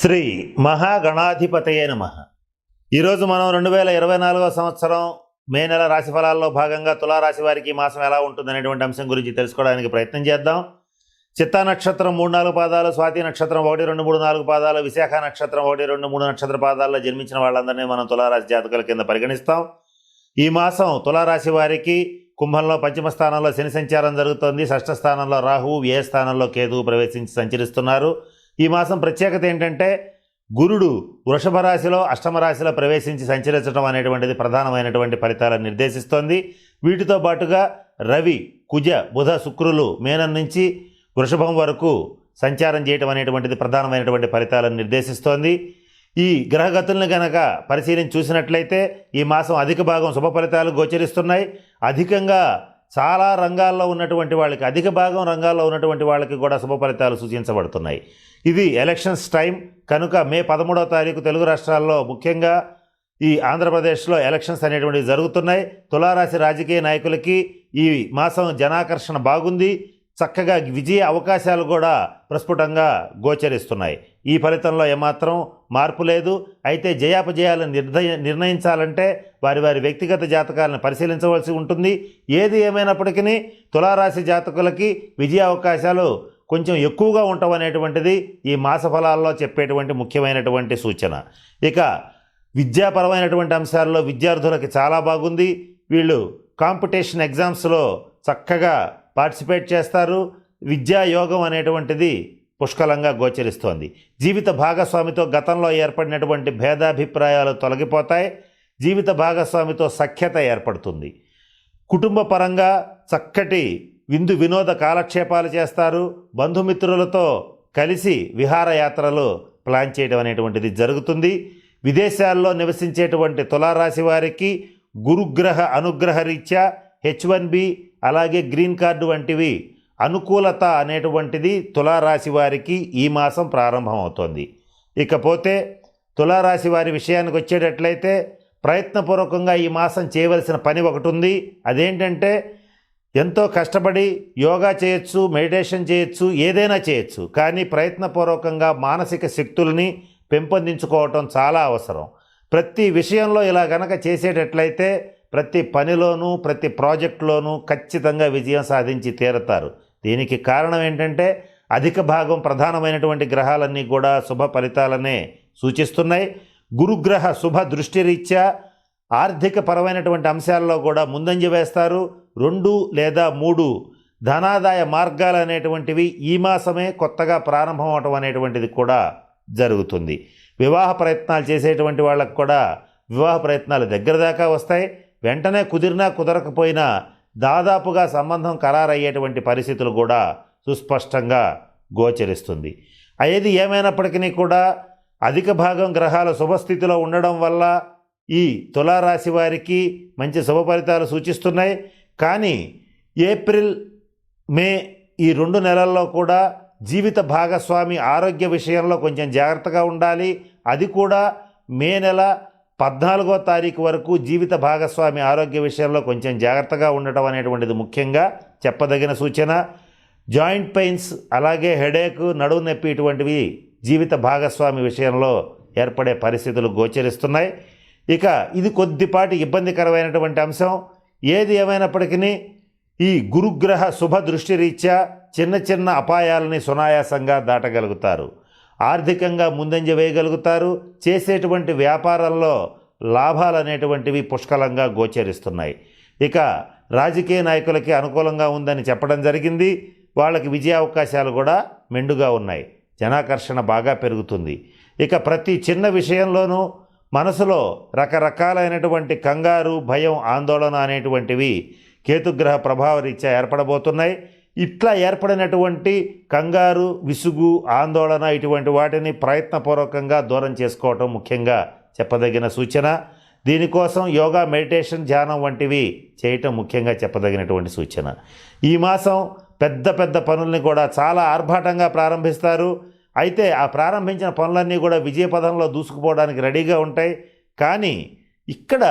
శ్రీ మహాగణాధిపతయే నమ. ఈరోజు మనం రెండు వేల ఇరవై నాలుగో సంవత్సరం మే నెల రాశి ఫలాల్లో భాగంగా తులారాశి వారికి మాసం ఎలా ఉంటుందనేటువంటి అంశం గురించి తెలుసుకోవడానికి ప్రయత్నం చేద్దాం. చిత్తా నక్షత్రం మూడు నాలుగు పాదాలు స్వాతి నక్షత్రం ఒకటి రెండు మూడు నాలుగు పాదాలు విశాఖ నక్షత్రం ఒకటి రెండు మూడు నక్షత్ర పాదాల్లో జన్మించిన వాళ్ళందరినీ మనం తులారాశి జాతకుల కింద పరిగణిస్తాం. ఈ మాసం తులారాశి వారికి కుంభంలో పంచమ స్థానంలో శని సంచారం జరుగుతోంది. షష్ఠ స్థానంలో రాహువు వ్యయ స్థానంలో కేతువు ప్రవేశించి సంచరిస్తున్నారు. ఈ మాసం ప్రత్యేకత ఏంటంటే గురుడు వృషభ రాశిలో అష్టమ రాశిలో ప్రవేశించి సంచరించడం అనేటువంటిది ప్రధానమైనటువంటి ఫలితాలను నిర్దేశిస్తోంది. వీటితో పాటుగా రవి కుజ బుధ శుక్రులు మేనం నుంచి వృషభం వరకు సంచారం చేయటం అనేటువంటిది ప్రధానమైనటువంటి ఫలితాలను నిర్దేశిస్తోంది. ఈ గ్రహగతులను గనక పరిశీలించి చూసినట్లయితే ఈ మాసం అధిక భాగం శుభ ఫలితాలు గోచరిస్తున్నాయి. అధికంగా చాలా రంగాల్లో ఉన్నటువంటి వాళ్ళకి అధిక భాగం రంగాల్లో ఉన్నటువంటి వాళ్ళకి కూడా శుభ ఫలితాలు సూచించబడుతున్నాయి. ఇది ఎలక్షన్స్ టైం కనుక మే పదమూడవ తారీఖు తెలుగు రాష్ట్రాల్లో ముఖ్యంగా ఈ ఆంధ్రప్రదేశ్లో ఎలక్షన్స్ అనేటువంటివి జరుగుతున్నాయి. తులారాశి రాజకీయ నాయకులకి ఈ మాసం జనాకర్షణ బాగుంది. చక్కగా విజయ అవకాశాలు కూడా ప్రస్ఫుటంగా గోచరిస్తున్నాయి. ఈ ఫలితంలో ఏమాత్రం మార్పు లేదు. అయితే జయాపజయాలను నిర్ణయ నిర్ణయించాలంటే వారి వారి వ్యక్తిగత జాతకాలను పరిశీలించవలసి ఉంటుంది. ఏది ఏమైనప్పటికీ తులారాశి జాతకులకి విజయ అవకాశాలు కొంచెం ఎక్కువగా ఉండవనేటువంటిది ఈ మాస ఫలాల్లో చెప్పేటువంటి ముఖ్యమైనటువంటి సూచన. ఇక విద్యాపరమైనటువంటి అంశాల్లో విద్యార్థులకి చాలా బాగుంది. వీళ్ళు కాంపిటీషన్ ఎగ్జామ్స్లో చక్కగా పార్టిసిపేట్ చేస్తారు. విద్యా యోగం అనేటువంటిది పుష్కలంగా గోచరిస్తోంది. జీవిత భాగస్వామితో గతంలో ఏర్పడినటువంటి భేదాభిప్రాయాలు తొలగిపోతాయి. జీవిత భాగస్వామితో సఖ్యత ఏర్పడుతుంది. కుటుంబ పరంగా చక్కటి విందు వినోద కాలక్షేపాలు చేస్తారు. బంధుమిత్రులతో కలిసి విహారయాత్రలు ప్లాన్ చేయడం అనేటువంటిది జరుగుతుంది. విదేశాల్లో నివసించేటువంటి తులారాశి వారికి గురుగ్రహ అనుగ్రహ రీత్యా హెచ్ వన్ బి అలాగే గ్రీన్ కార్డు వంటివి. అనుకూలత అనేటువంటిది తులారాశి వారికి ఈ మాసం ప్రారంభమవుతోంది. ఇకపోతే తులారాశి వారి విషయానికి వచ్చేటట్లయితే ప్రయత్నపూర్వకంగా ఈ మాసం చేయవలసిన పని ఒకటి ఉంది అదేంటంటే ఎంతో కష్టపడి యోగా చేయొచ్చు మెడిటేషన్ చేయొచ్చు ఏదైనా చేయొచ్చు. కానీ ప్రయత్నపూర్వకంగా మానసిక శక్తుల్ని పెంపొందించుకోవటం చాలా అవసరం. ప్రతి విషయంలో ఇలా గనక చేసేటట్లయితే ప్రతి పనిలోనూ ప్రతి ప్రాజెక్టులోనూ ఖచ్చితంగా విజయం సాధించి తీరతారు. దీనికి కారణం ఏంటంటే అధిక భాగం ప్రధానమైనటువంటి గ్రహాలన్నీ కూడా శుభ ఫలితాలనే సూచిస్తున్నాయి. గురుగ్రహ శుభ దృష్టిరీత్యా ఆర్థిక పరమైనటువంటి అంశాల్లో కూడా ముందంజ వేస్తారు. రెండు లేదా మూడు ధనాదాయ మార్గాలు అనేటువంటివి ఈ మాసమే కొత్తగా ప్రారంభం అవటం అనేటువంటిది కూడా జరుగుతుంది. వివాహ ప్రయత్నాలు చేసేటువంటి వాళ్ళకు కూడా వివాహ ప్రయత్నాలు దగ్గర దాకా వస్తాయి. వెంటనే కుదిరినా కుదరకపోయినా దాదాపుగా సంబంధం ఖరారయ్యేటువంటి పరిస్థితులు కూడా సుస్పష్టంగా గోచరిస్తుంది. ఏది ఏమైనప్పటికీ కూడా అధిక భాగం గ్రహాలు శుభస్థితిలో ఉండడం వల్ల ఈ తులారాశి వారికి మంచి శుభ ఫలితాలు సూచిస్తున్నాయి. కానీ ఏప్రిల్ మే ఈ రెండు నెలల్లో కూడా జీవిత భాగస్వామి ఆరోగ్య విషయంలో కొంచెం జాగ్రత్తగా ఉండాలి. అది కూడా మే నెల పద్నాలుగో తారీఖు వరకు జీవిత భాగస్వామి ఆరోగ్య విషయంలో కొంచెం జాగ్రత్తగా ఉండటం అనేటువంటిది ముఖ్యంగా చెప్పదగిన సూచన. జాయింట్ పెయిన్స్ అలాగే హెడేక్ నడువు నొప్పి ఇటువంటివి జీవిత భాగస్వామి విషయంలో ఏర్పడే పరిస్థితులు గోచరిస్తున్నాయి. ఇక ఇది కొద్దిపాటి ఇబ్బందికరమైనటువంటి అంశం. ఏది ఏమైనప్పటికీ ఈ గురుగ్రహ శుభ దృష్టి రీత్యా చిన్న చిన్న అపాయాలని సునాయాసంగా దాటగలుగుతారు. ఆర్థికంగా ముందంజ వేయగలుగుతారు. చేసేటువంటి వ్యాపారాల్లో లాభాలు అనేటువంటివి పుష్కలంగా గోచరిస్తున్నాయి. ఇక రాజకీయ నాయకులకి అనుకూలంగా ఉందని చెప్పడం జరిగింది. వాళ్ళకి విజయ అవకాశాలు కూడా మెండుగా ఉన్నాయి. జనాకర్షణ బాగా పెరుగుతుంది. ఇక ప్రతి చిన్న విషయంలోనూ మనసులో రకరకాలైనటువంటి కంగారు భయం ఆందోళన అనేటువంటివి కేతుగ్రహ ప్రభావ రీత్యా ఏర్పడబోతున్నాయి. ఇట్లా ఏర్పడినటువంటి కంగారు విసుగు ఆందోళన ఇటువంటి వాటిని ప్రయత్నపూర్వకంగా దూరం చేసుకోవటం ముఖ్యంగా చెప్పదగిన సూచన. దీనికోసం యోగా మెడిటేషన్ ధ్యానం వంటివి చేయటం ముఖ్యంగా చెప్పదగినటువంటి సూచన. ఈ మాసం పెద్ద పెద్ద పనుల్ని కూడా చాలా ఆర్భాటంగా ప్రారంభిస్తారు. అయితే ఆ ప్రారంభించిన పనులన్నీ కూడా విజయపదంలో దూసుకుపోవడానికి రెడీగా ఉంటాయి. కానీ ఇక్కడ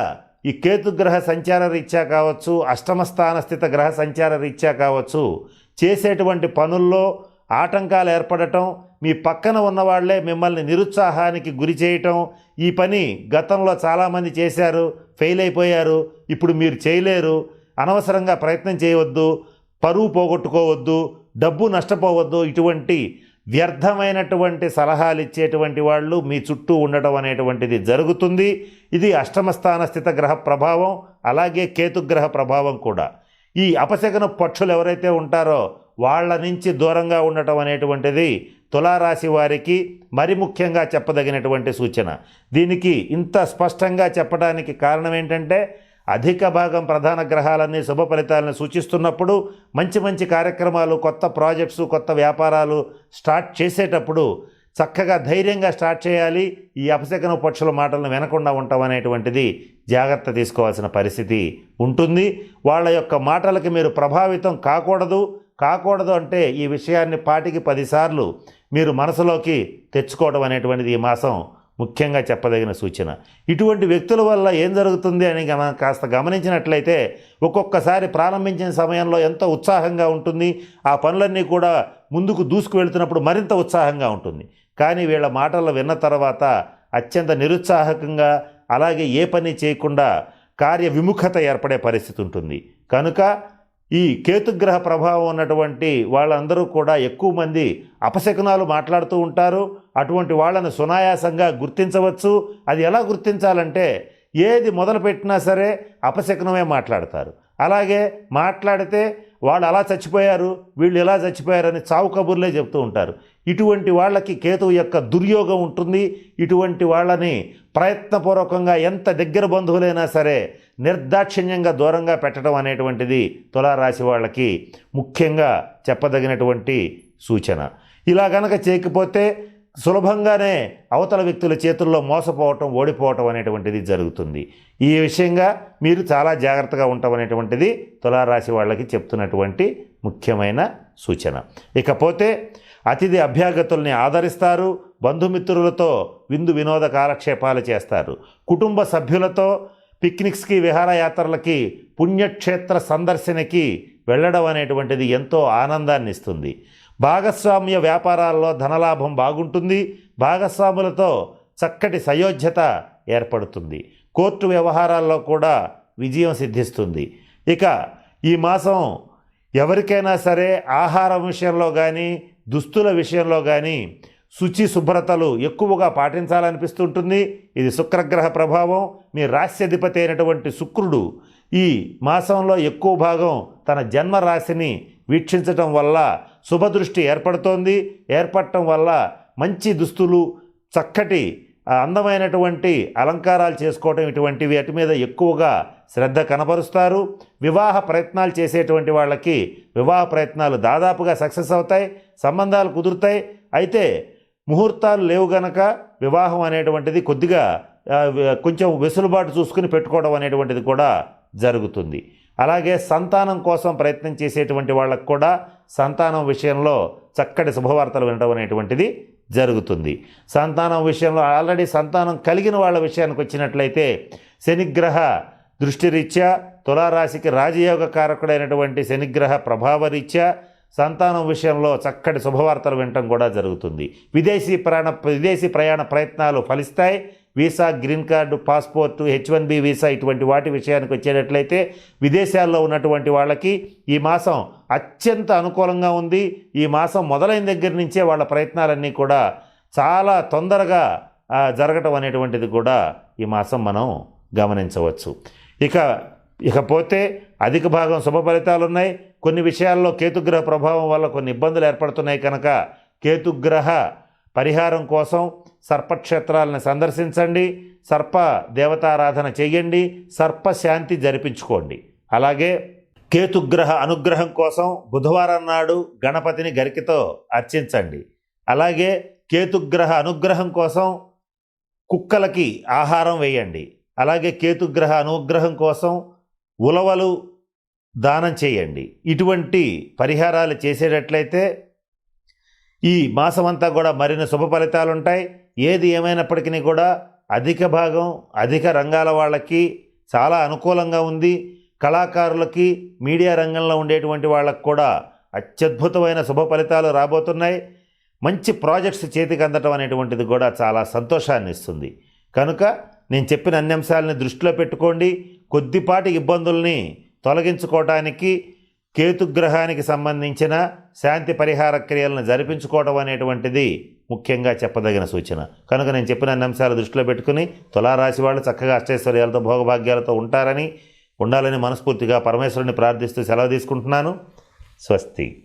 ఈ కేతుగ్రహ సంచార రీత్యా కావచ్చు అష్టమస్థాన స్థిత గ్రహ సంచార రీత్యా కావచ్చు చేసేటువంటి పనుల్లో ఆటంకాలు ఏర్పడటం మీ పక్కన ఉన్నవాళ్ళే మిమ్మల్ని నిరుత్సాహానికి గురి చేయటం ఈ పని గతంలో చాలామంది చేశారు ఫెయిల్ అయిపోయారు ఇప్పుడు మీరు చేయలేరు అనవసరంగా ప్రయత్నం చేయవద్దు పరువు పోగొట్టుకోవద్దు డబ్బు నష్టపోవద్దు ఇటువంటి వ్యర్థమైనటువంటి సలహాలు ఇచ్చేటువంటి వాళ్ళు మీ చుట్టూ ఉండటం అనేటువంటిది జరుగుతుంది. ఇది అష్టమస్థాన స్థిత గ్రహ ప్రభావం అలాగే కేతుగ్రహ ప్రభావం కూడా. ఈ అపశకన పక్షులు ఎవరైతే ఉంటారో వాళ్ళ నుంచి దూరంగా ఉండటం అనేటువంటిది తులారాశి వారికి మరి ముఖ్యంగా చెప్పదగినటువంటి సూచన. దీనికి ఇంత స్పష్టంగా చెప్పడానికి కారణం ఏంటంటే అధిక భాగం ప్రధాన గ్రహాలన్నీ శుభ ఫలితాలను సూచిస్తున్నప్పుడు మంచి మంచి కార్యక్రమాలు కొత్త ప్రాజెక్ట్స్ కొత్త వ్యాపారాలు స్టార్ట్ చేసేటప్పుడు చక్కగా ధైర్యంగా స్టార్ట్ చేయాలి. ఈ అపశకన పక్షుల మాటలను వినకుండా ఉండటం అనేటువంటిది జాగ్రత్త తీసుకోవాల్సిన పరిస్థితి ఉంటుంది. వాళ్ళ యొక్క మాటలకి మీరు ప్రభావితం కాకూడదు. కాకూడదు అంటే ఈ విషయాన్ని పాటికి పదిసార్లు మీరు మనసులోకి తెచ్చుకోవడం అనేటువంటిది ఈ మాసం ముఖ్యంగా చెప్పదగిన సూచన. ఇటువంటి వ్యక్తుల వల్ల ఏం జరుగుతుంది అని మనం కాస్త గమనించినట్లయితే ఒక్కొక్కసారి ప్రారంభించిన సమయంలో ఎంతో ఉత్సాహంగా ఉంటుంది ఆ పనులన్నీ కూడా ముందుకు దూసుకు వెళుతున్నప్పుడు మరింత ఉత్సాహంగా ఉంటుంది. కానీ వీళ్ళ మాటలు విన్న తర్వాత అత్యంత నిరుత్సాహకంగా అలాగే ఏ పని చేయకుండా కార్య విముఖత ఏర్పడే పరిస్థితి ఉంటుంది. కనుక ఈ కేతుగ్రహ ప్రభావం ఉన్నటువంటి వాళ్ళందరూ కూడా ఎక్కువ మంది అపశకునాలు మాట్లాడుతూ ఉంటారు. అటువంటి వాళ్ళని సునాయాసంగా గుర్తించవచ్చు. అది ఎలా గుర్తించాలంటే ఏది మొదలుపెట్టినా సరే అపశకునమే మాట్లాడతారు. అలాగే మాట్లాడితే వాళ్ళు అలా చచ్చిపోయారు వీళ్ళు ఇలా చచ్చిపోయారని చావు కబుర్లే చెప్తూ ఉంటారు. ఇటువంటి వాళ్ళకి కేతువు యొక్క దుర్యోగం ఉంటుంది. ఇటువంటి వాళ్ళని ప్రయత్నపూర్వకంగా ఎంత దగ్గర బంధువులైనా సరే నిర్దాక్షిణ్యంగా దూరంగా పెట్టడం అనేటువంటిది తులారాశి వాళ్ళకి ముఖ్యంగా చెప్పదగినటువంటి సూచన. ఇలా గనక చేయకపోతే సులభంగానే అవతల వ్యక్తుల చేతుల్లో మోసపోవటం ఓడిపోవటం అనేటువంటిది జరుగుతుంది. ఈ విషయంగా మీరు చాలా జాగ్రత్తగా ఉండటం అనేటువంటిది తులారాశి వాళ్ళకి చెప్తున్నటువంటి ముఖ్యమైన సూచన. ఇకపోతే అతిథి అభ్యాగతుల్ని ఆదరిస్తారు బంధుమిత్రులతో విందు వినోద కాలక్షేపాలు చేస్తారు. కుటుంబ సభ్యులతో పిక్నిక్స్కి విహారయాత్రలకి పుణ్యక్షేత్ర సందర్శనకి వెళ్ళడం అనేటువంటిది ఎంతో ఆనందాన్ని ఇస్తుంది భాగస్వామ్య వ్యాపారాల్లో ధనలాభం బాగుంటుంది. భాగస్వాములతో చక్కటి సయోధ్యత ఏర్పడుతుంది. కోర్టు వ్యవహారాల్లో కూడా విజయం సిద్ధిస్తుంది. ఇక ఈ మాసం ఎవరికైనా సరే ఆహారం విషయంలో కానీ దుస్తుల విషయంలో కానీ శుచి శుభ్రతలు ఎక్కువగా పాటించాలనిపిస్తుంటుంది. ఇది శుక్రగ్రహ ప్రభావం. మీ రాశ్యధిపతి అయినటువంటి శుక్రుడు ఈ మాసంలో ఎక్కువ భాగం తన జన్మ రాశిని వీక్షించటం వల్ల శుభదృష్టి ఏర్పడుతోంది. ఏర్పడటం వల్ల మంచి దుస్తులు చక్కటి అందమైనటువంటి అలంకారాలు చేసుకోవటం ఇటువంటివి వాటి మీద ఎక్కువగా శ్రద్ధ కనపరుస్తారు వివాహ ప్రయత్నాలు చేసేటువంటి వాళ్ళకి వివాహ ప్రయత్నాలు దాదాపుగా సక్సెస్ అవుతాయి. సంబంధాలు కుదురుతాయి. అయితే ముహూర్తాలు లేవు గనక వివాహం అనేటువంటిది కొద్దిగా కొంచెం వెసులుబాటు చూసుకుని పెట్టుకోవడం అనేటువంటిది కూడా జరుగుతుంది. అలాగే సంతానం కోసం ప్రయత్నం చేసేటువంటి వాళ్ళకు కూడా సంతానం విషయంలో చక్కటి శుభవార్తలు వినడం అనేటువంటిది జరుగుతుంది. సంతానం విషయంలో ఆల్రెడీ సంతానం కలిగిన వాళ్ళ విషయానికి వచ్చినట్లయితే శనిగ్రహ దృష్టిరీత్యా తులారాశికి రాజయోగ కారకుడైనటువంటి శనిగ్రహ ప్రభావరీత్యా సంతానం విషయంలో చక్కటి శుభవార్తలు వినటం కూడా జరుగుతుంది. విదేశీ ప్రయాణ విదేశీ ప్రయాణ ప్రయత్నాలు ఫలిస్తాయి. Visa green card passport H one B visa ఇటువంటి వాటి విషయానికి వచ్చేటట్లయితే విదేశాల్లో ఉన్నటువంటి వాళ్ళకి ఈ మాసం అత్యంత అనుకూలంగా ఉంది. ఈ మాసం మొదలైన దగ్గర నుంచే వాళ్ళ ప్రయత్నాలన్నీ కూడా చాలా తొందరగా జరగటం అనేటువంటిది కూడా ఈ మాసం మనం గమనించవచ్చు. ఇక ఇకపోతే అధిక భాగం శుభ ఫలితాలు ఉన్నాయి కొన్ని విషయాల్లో కేతుగ్రహ ప్రభావం వల్ల కొన్ని ఇబ్బందులు ఏర్పడుతున్నాయి కనుక కేతుగ్రహ పరిహారం కోసం సర్పక్షేత్రాలను సందర్శించండి సర్ప దేవతారాధన చేయండి సర్ప శాంతి జరిపించుకోండి. అలాగే కేతుగ్రహ అనుగ్రహం కోసం బుధవారం నాడు గణపతిని గరికతో అర్చించండి. అలాగే కేతుగ్రహ అనుగ్రహం కోసం కుక్కలకి ఆహారం వేయండి. అలాగే కేతుగ్రహ అనుగ్రహం కోసం ఉలవలు దానం చేయండి. ఇటువంటి పరిహారాలు చేసేటట్లయితే ఈ మాసమంతా కూడా మరిన్ని శుభ ఫలితాలు ఉంటాయి ఏది ఏమైనప్పటికీ కూడా అధిక భాగం అధిక రంగాల వాళ్ళకి చాలా అనుకూలంగా ఉంది. కళాకారులకి మీడియా రంగంలో ఉండేటువంటి వాళ్ళకు కూడా అత్యద్భుతమైన శుభ ఫలితాలు రాబోతున్నాయి. మంచి ప్రాజెక్ట్స్ చేతికి అందటం అనేటువంటిది కూడా చాలా సంతోషాన్ని ఇస్తుంది. కనుక నేను చెప్పిన అన్ని అంశాలని దృష్టిలో పెట్టుకోండి. కొద్దిపాటి ఇబ్బందుల్ని తొలగించుకోవటానికి కేతుగ్రహానికి సంబంధించిన శాంతి పరిహార క్రియలను జరిపించుకోవడం అనేటువంటిది ముఖ్యంగా చెప్పదగిన సూచన. కనుక నేను చెప్పిన అన్ని అంశాలు దృష్టిలో పెట్టుకుని తులారాశి వాళ్ళు చక్కగా అష్టైశ్వర్యాలతో భోగభాగ్యాలతో ఉంటారని ఉండాలని మనస్ఫూర్తిగా పరమేశ్వరుని ప్రార్థిస్తూ సెలవు తీసుకుంటున్నాను. స్వస్తి.